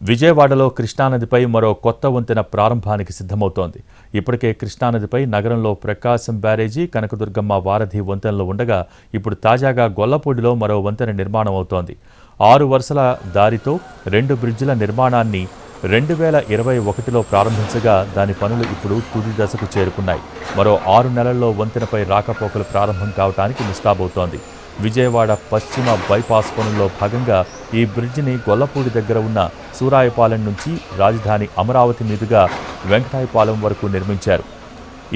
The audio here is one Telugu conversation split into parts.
విజయవాడలో కృష్ణానదిపై మరో కొత్త వంతెన ప్రారంభానికి సిద్ధమవుతోంది. ఇప్పటికే కృష్ణానదిపై నగరంలో ప్రకాశం బ్యారేజీ కనకదుర్గమ్మ వారధి వంతెనలు ఉండగా ఇప్పుడు తాజాగా గొల్లపూడిలో మరో వంతెన నిర్మాణం అవుతోంది. ఆరు వరుసల దారితో రెండు బ్రిడ్జిల నిర్మాణాన్ని రెండు వేల ఇరవై ఒకటిలో ప్రారంభించగా దాని పనులు ఇప్పుడు తుది దశకు చేరుకున్నాయి. మరో ఆరు నెలల్లో వంతెనపై రాకపోకలు ప్రారంభం కావడానికి ముస్తాబవుతోంది. విజయవాడ పశ్చిమ బైపాస్ పనుల్లో భాగంగా ఈ బ్రిడ్జిని గొల్లపూడి దగ్గర ఉన్న సూరాయపాలెం నుంచి రాజధాని అమరావతి మీదుగా వెంకటాయపాలెం వరకు నిర్మించారు.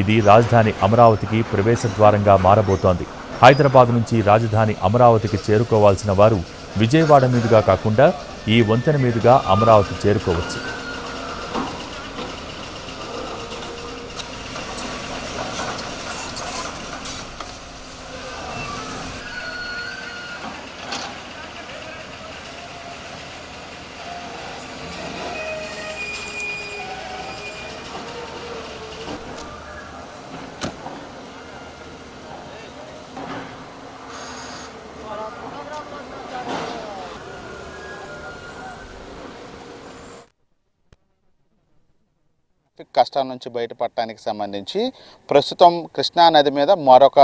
ఇది రాజధాని అమరావతికి ప్రవేశ ద్వారంగా మారబోతోంది. హైదరాబాద్ నుంచి రాజధాని అమరావతికి చేరుకోవాల్సిన వారు విజయవాడ మీదుగా కాకుండా ఈ వంతెన మీదుగా అమరావతి చేరుకోవచ్చు. కష్టాల నుంచి బయటపడటానికి సంబంధించి ప్రస్తుతం కృష్ణా నది మీద మరొక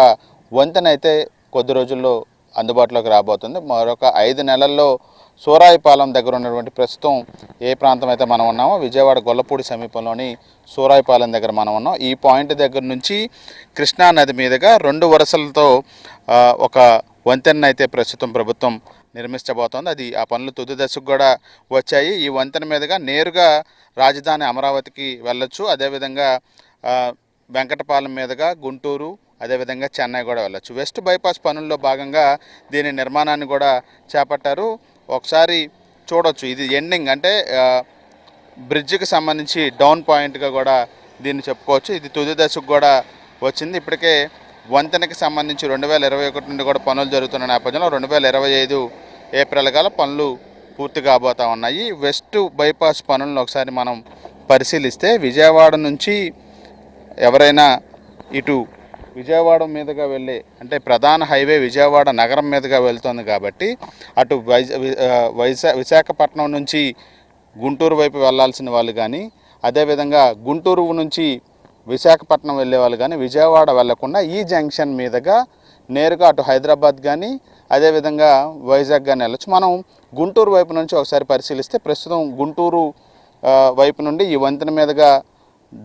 వంతెన అయితే కొద్ది రోజుల్లో అందుబాటులోకి రాబోతుంది. మరొక ఐదు నెలల్లో సూరాయిపాలెం దగ్గర ఉన్నటువంటి ప్రస్తుతం ఏ ప్రాంతం అయితే మనం ఉన్నామో విజయవాడ గొల్లపూడి సమీపంలోని సూరాయిపాలెం దగ్గర మనం ఉన్నాం. ఈ పాయింట్ దగ్గర నుంచి కృష్ణా నది మీదుగా రెండు వరుసలతో ఒక వంతెన అయితే ప్రస్తుతం ప్రభుత్వం నిర్మించబోతోంది. అది ఆ పనులు తుది దశకు కూడా వచ్చాయి. ఈ వంతెన మీదుగా నేరుగా రాజధాని అమరావతికి వెళ్ళొచ్చు. అదేవిధంగా వెంకటపాలెం మీదుగా గుంటూరు అదేవిధంగా చెన్నై కూడా వెళ్ళొచ్చు. వెస్ట్ బైపాస్ పనుల్లో భాగంగా దీని నిర్మాణాన్ని కూడా చేపట్టారు. ఒకసారి చూడొచ్చు. ఇది ఎండింగ్ అంటే బ్రిడ్జ్కి బ్రిడ్జికి సంబంధించి డౌన్ పాయింట్గా కూడా దీన్ని చెప్పుకోవచ్చు. ఇది తుది దశకు కూడా వచ్చింది. ఇప్పటికే వంతెనకి సంబంధించి రెండు వేల ఇరవై ఒకటి నుండి కూడా పనులు జరుగుతున్న నేపథ్యంలో రెండు వేల ఇరవై ఐదు ఏప్రిల్ గల పనులు పూర్తి కాబోతా ఉన్నాయి. వెస్ట్ బైపాస్ పనులను ఒకసారి మనం పరిశీలిస్తే విజయవాడ నుంచి ఎవరైనా ఇటు విజయవాడ మీదుగా వెళ్ళే అంటే ప్రధాన హైవే విజయవాడ నగరం మీదుగా వెళ్తుంది కాబట్టి అటు వైజా విశాఖపట్నం నుంచి గుంటూరు వైపు వెళ్ళాల్సిన వాళ్ళు కానీ అదేవిధంగా గుంటూరు నుంచి విశాఖపట్నం వెళ్ళే వాళ్ళు కానీ విజయవాడ వెళ్ళకుండా ఈ జంక్షన్ మీదుగా నేరుగా అటు హైదరాబాద్ కానీ అదేవిధంగా వైజాగ్ కానీ వెళ్ళొచ్చు. మనం గుంటూరు వైపు నుంచి ఒకసారి పరిశీలిస్తే ప్రస్తుతం గుంటూరు వైపు నుండి ఈ వంతెన మీదుగా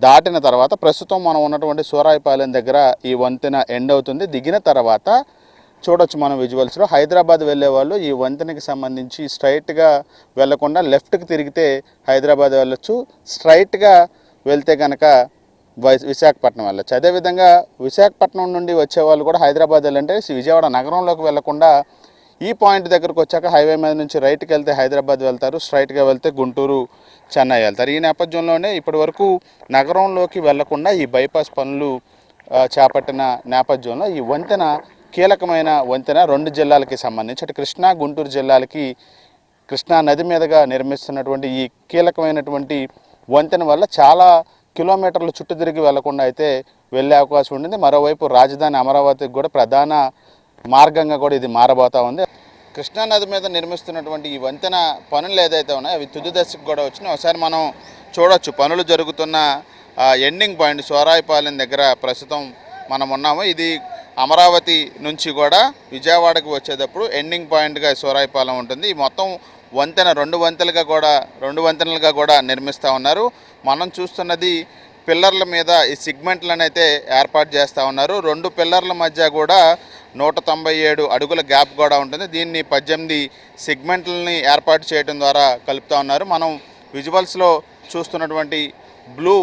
దాటిన తర్వాత ప్రస్తుతం మనం ఉన్నటువంటి సూరాయిపాలెం దగ్గర ఈ వంతెన ఎండ్ అవుతుంది. దిగిన తర్వాత చూడొచ్చు మనం విజువల్స్లో హైదరాబాద్ వెళ్ళే వాళ్ళు ఈ వంతెనకి సంబంధించి స్ట్రైట్గా వెళ్ళకుండా లెఫ్ట్కి తిరిగితే హైదరాబాద్ వెళ్ళొచ్చు. స్ట్రైట్గా వెళ్తే కనుక విశాఖపట్నం వెళ్ళచ్చు. అదేవిధంగా విశాఖపట్నం నుండి వచ్చే వాళ్ళు కూడా హైదరాబాద్ వెళ్ళంటే విజయవాడ నగరంలోకి వెళ్ళకుండా ఈ పాయింట్ దగ్గరకు వచ్చాక హైవే మీద నుంచి రైట్కి వెళ్తే హైదరాబాద్ వెళ్తారు స్ట్రైట్గా వెళ్తే గుంటూరు చెన్నై వెళ్తారు. ఈ నేపథ్యంలోనే ఇప్పటి వరకు నగరంలోకి వెళ్ళకుండా ఈ బైపాస్ పనులు చేపట్టిన నేపథ్యంలో ఈ వంతెన కీలకమైన వంతెన రెండు జిల్లాలకి సంబంధించి అటు కృష్ణా గుంటూరు జిల్లాలకి కృష్ణా నది మీదుగా నిర్మిస్తున్నటువంటి ఈ కీలకమైనటువంటి వంతెన వల్ల చాలా కిలోమీటర్లు చుట్టూ తిరిగి వెళ్ళకుండా అయితే వెళ్ళే అవకాశం ఉండింది. మరోవైపు రాజధాని అమరావతికి కూడా ప్రధాన మార్గంగా కూడా ఇది మారబోతా ఉంది. కృష్ణా నది మీద నిర్మిస్తున్నటువంటి ఈ వంతెన పనులు ఏదైతే ఉన్నాయో అవి తుది దశకు కూడా వచ్చినాయి. ఒకసారి మనం చూడొచ్చు. పనులు జరుగుతున్న ఎండింగ్ పాయింట్ సోరాయిపాలెం దగ్గర ప్రస్తుతం మనం ఉన్నాము. ఇది అమరావతి నుంచి కూడా విజయవాడకు వచ్చేటప్పుడు ఎండింగ్ పాయింట్గా సోరాయిపాలెం ఉంటుంది. ఈ మొత్తం వంతెన రెండు వంతెలుగా కూడా రెండు వంతెనలుగా కూడా నిర్మిస్తూ ఉన్నారు. మనం చూస్తున్నది పిల్లర్ల మీద ఈ సిగ్మెంట్లను అయితే ఏర్పాటు చేస్తూ ఉన్నారు. రెండు పిల్లర్ల మధ్య కూడా నూట తొంభై ఏడు అడుగుల గ్యాప్ కూడా ఉంటుంది. దీన్ని పద్దెనిమిది సిగ్మెంట్లని ఏర్పాటు చేయడం ద్వారా కలుపుతూ ఉన్నారు. మనం విజువల్స్లో చూస్తున్నటువంటి బ్లూ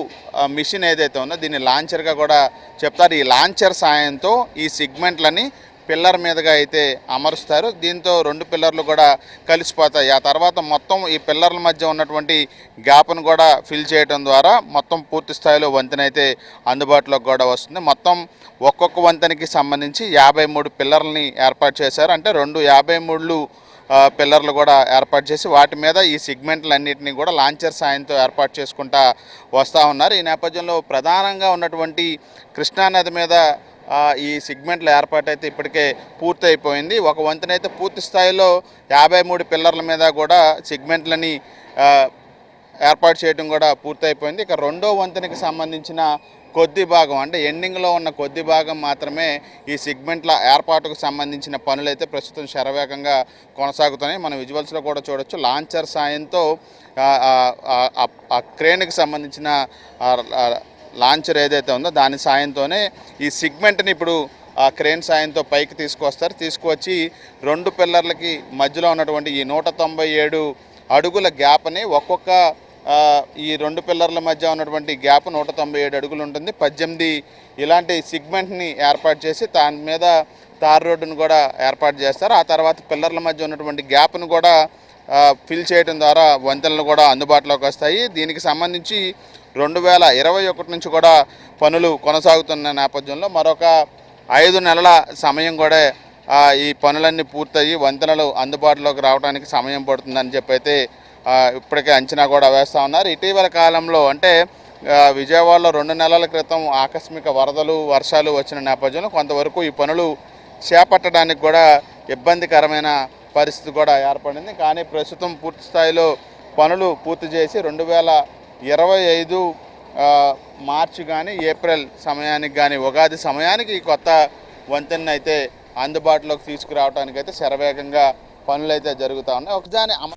మిషన్ ఏదైతే ఉందో దీన్ని లాంచర్గా కూడా చెప్తారు. ఈ లాంచర్ సాయంతో ఈ సిగ్మెంట్లని పిల్లర్ మీదుగా అయితే అమరుస్తారు. దీంతో రెండు పిల్లర్లు కూడా కలిసిపోతాయి. ఆ తర్వాత మొత్తం ఈ పిల్లర్ల మధ్య ఉన్నటువంటి గ్యాప్ను కూడా ఫిల్ చేయడం ద్వారా మొత్తం పూర్తి స్థాయిలో వంతెన అయితే అందుబాటులోకి కూడా వస్తుంది. మొత్తం ఒక్కొక్క వంతెనకి సంబంధించి యాభై మూడు పిల్లర్లని ఏర్పాటు చేశారు. అంటే రెండు యాభై మూడులు పిల్లర్లు కూడా ఏర్పాటు చేసి వాటి మీద ఈ సిగ్మెంట్లన్నింటినీ కూడా లాంచర్ సాయంతో ఏర్పాటు చేసుకుంటా వస్తూ ఉన్నారు. ఈ నేపథ్యంలో ప్రధానంగా ఉన్నటువంటి కృష్ణానది మీద ఈ సిగ్మెంట్ల ఏర్పాటు అయితే ఇప్పటికే పూర్తి అయిపోయింది ఒక వంతెన అయితే పూర్తి స్థాయిలో యాభై మూడు పిల్లర్ల మీద కూడా సిగ్మెంట్లని ఏర్పాటు చేయడం కూడా పూర్తయిపోయింది. ఇక రెండో వంతెనకి సంబంధించిన కొద్ది భాగం అంటే ఎండింగ్లో ఉన్న కొద్ది భాగం మాత్రమే ఈ సిగ్మెంట్ల ఏర్పాటుకు సంబంధించిన పనులైతే ప్రస్తుతం శరవేగంగా కొనసాగుతున్నాయి. మనం విజువల్స్లో కూడా చూడొచ్చు. లాంచర్ సాయంతో ఆ, క్రేన్కి సంబంధించిన లాంచర్ ఏదైతే ఉందో దాని సాయంతోనే ఈ సిగ్మెంట్ని ఇప్పుడు ఆ క్రేన్ సాయంతో పైకి తీసుకొస్తారు. తీసుకువచ్చి రెండు పిల్లర్లకి మధ్యలో ఉన్నటువంటి ఈ నూట తొంభై ఏడు అడుగుల గ్యాప్ని ఒక్కొక్క ఈ రెండు పిల్లర్ల మధ్య ఉన్నటువంటి గ్యాప్ నూట తొంభై ఏడు అడుగులు ఉంటుంది. పద్దెనిమిది ఇలాంటి సిగ్మెంట్ని ఏర్పాటు చేసి దాని మీద తార్ రోడ్డును కూడా ఏర్పాటు చేస్తారు. ఆ తర్వాత పిల్లర్ల మధ్య ఉన్నటువంటి గ్యాప్ను కూడా ఫిల్ చేయడం ద్వారా వంతెనలు కూడా అందుబాటులోకి వస్తాయి. దీనికి సంబంధించి రెండు వేల ఇరవై ఒకటి నుంచి కూడా పనులు కొనసాగుతున్న నేపథ్యంలో మరొక ఐదు నెలల సమయం కూడా ఈ పనులన్నీ పూర్తయి వంతెనలు అందుబాటులోకి రావడానికి సమయం పడుతుందని చెప్పి అయితే ఇప్పటికే అంచనా కూడా వేస్తూ ఉన్నారు. ఇటీవల కాలంలో అంటే విజయవాడలో రెండు నెలల క్రితం ఆకస్మిక వరదలు వర్షాలు వచ్చిన నేపథ్యంలో కొంతవరకు ఈ పనులు చేపట్టడానికి కూడా ఇబ్బందికరమైన పరిస్థితి కూడా ఏర్పడింది. కానీ ప్రస్తుతం పూర్తి స్థాయిలో పనులు పూర్తి చేసి రెండు వేల ఇరవై ఐదు మార్చి కానీ ఏప్రిల్ సమయానికి కానీ ఉగాది సమయానికి ఈ కొత్త వంతెన అయితే అందుబాటులోకి తీసుకురావడానికి అయితే శరవేగంగా పనులు అయితే జరుగుతూ ఉన్నాయి. ఒకదాని అమ